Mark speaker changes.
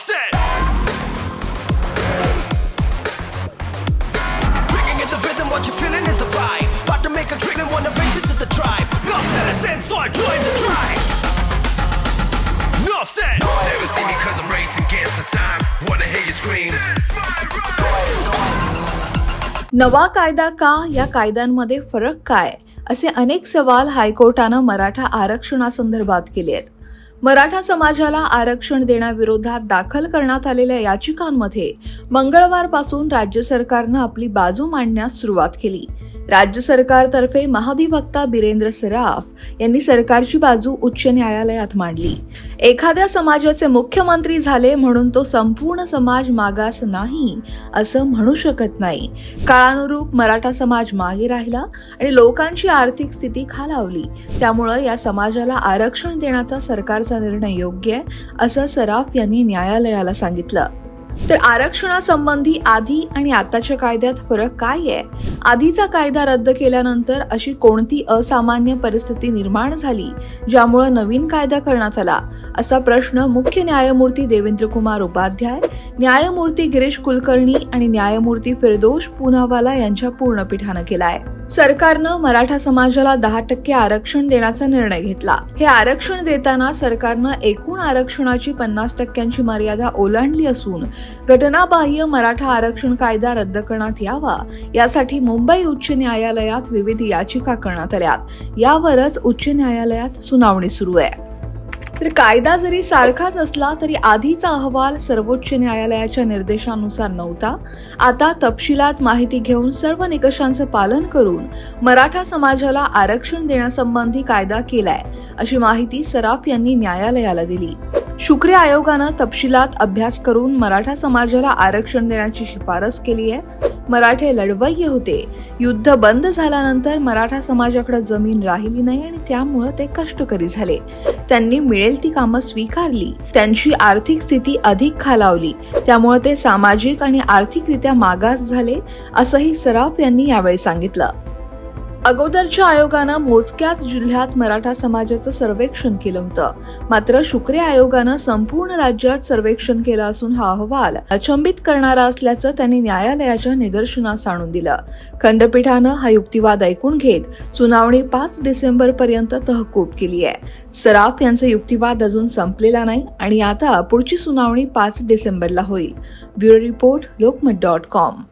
Speaker 1: Offset. Bringing in the rhythm, what you're feeling is the vibe. About to make a dream and wanna raise it to the tribe. Offset, let's in, so I join the tribe. Offset. Never see me cause I'm racing against the time. Wanna hear you scream. This my ride.
Speaker 2: नवा कायदा का या कायद्यांमध्ये फरक काय असे अनेक सवाल हायकोर्टानं मराठा आरक्षणासंदर्भात केले आहेत मराठा समाजाला आरक्षण देण्याविरोधात दाखल करण्यात आलेल्या याचिकांमध्ये मंगळवारपासून राज्य सरकारनं आपली बाजू मांडण्यास सुरुवात केली. राज्य सरकारतर्फे महाधिवक्ता बिरेंद्र सराफ यांनी सरकारची बाजू उच्च न्यायालयात मांडली. एखाद्या समाजाचे मुख्यमंत्री झाले म्हणून तो संपूर्ण समाज मागास नाही असं म्हणू शकत नाही. काळानुरूप मराठा समाज मागे राहिला आणि लोकांची आर्थिक स्थिती खालावली. त्यामुळं या समाजाला आरक्षण देण्याचा सरकार सरकारचा निर्णय योग्य आहे असं सराफ यांनी न्यायालयाला सांगितलं. तर आरक्षणासंबंधी आधी आणि आताच्या कायद्यात फरक काय आहे? आधीचा कायदा रद्द केल्यानंतर अशी कोणती असामान्य परिस्थिती निर्माण झाली ज्यामुळं नवीन कायदा करण्यात आला? असा प्रश्न मुख्य न्यायमूर्ती देवेंद्र कुमार उपाध्याय न्यायमूर्ती गिरीश कुलकर्णी आणि न्यायमूर्ती फिरदोश पुनावाला यांच्या पूर्णपीठानं केलाय. सरकारनं मराठा समाजाला दहा टक्के आरक्षण देण्याचा निर्णय घेतला. हे आरक्षण देताना सरकारनं एकूण आरक्षणाची पन्नास टक्क्यांची मर्यादा ओलांडली असून घटनाबाह्य मराठा आरक्षण कायदा रद्द करण्यात यावा यासाठी मुंबई उच्च न्यायालयात विविध याचिका करण्यात आल्यात. यावरच उच्च न्यायालयात सुनावणी सुरू आहे. तर कायदा जरी सारखाच असला तरी आधीचा अहवाल सर्वोच्च न्यायालयाच्या निर्देशानुसार नव्हता. आता तपशिलात माहिती घेऊन सर्व निकषांचं पालन करून मराठा समाजाला आरक्षण देण्यासंबंधी कायदा केलाय अशी माहिती सराफ यांनी न्यायालयाला दिली. शुक्र आयोगानं तपशिलात अभ्यास करून मराठा समाजाला आरक्षण देण्याची शिफारस केली आहे मराठे लढवय्य होते. युद्ध बंद झाल्यानंतर मराठा समाजाकडे जमीन राहिली नाही आणि त्यामुळं ते कष्टकरी झाले. त्यांनी मिळेल ती कामं स्वीकारली. त्यांची आर्थिक स्थिती अधिक खालावली. त्यामुळे ते सामाजिक आणि आर्थिकरित्या मागास झाले असंही सराफ यांनी यावेळी सांगितलं. अगोदरच्या आयोगानं मोजक्याच जिल्ह्यात मराठा समाजाचं सर्वेक्षण केलं होतं. मात्र शुक्रे आयोगानं संपूर्ण राज्यात सर्वेक्षण केलं असून हा अहवाल अचंबित करणारा असल्याचं त्यांनी न्यायालयाच्या निदर्शनास आणून दिलं. खंडपीठानं हा युक्तिवाद ऐकून घेत सुनावणी पाच डिसेंबर पर्यंत तहकूब केली आहे. सराफ यांचा युक्तिवाद अजून संपलेला नाही आणि आता पुढची सुनावणी पाच डिसेंबरला होईल. Bureau report Lokmat dot com.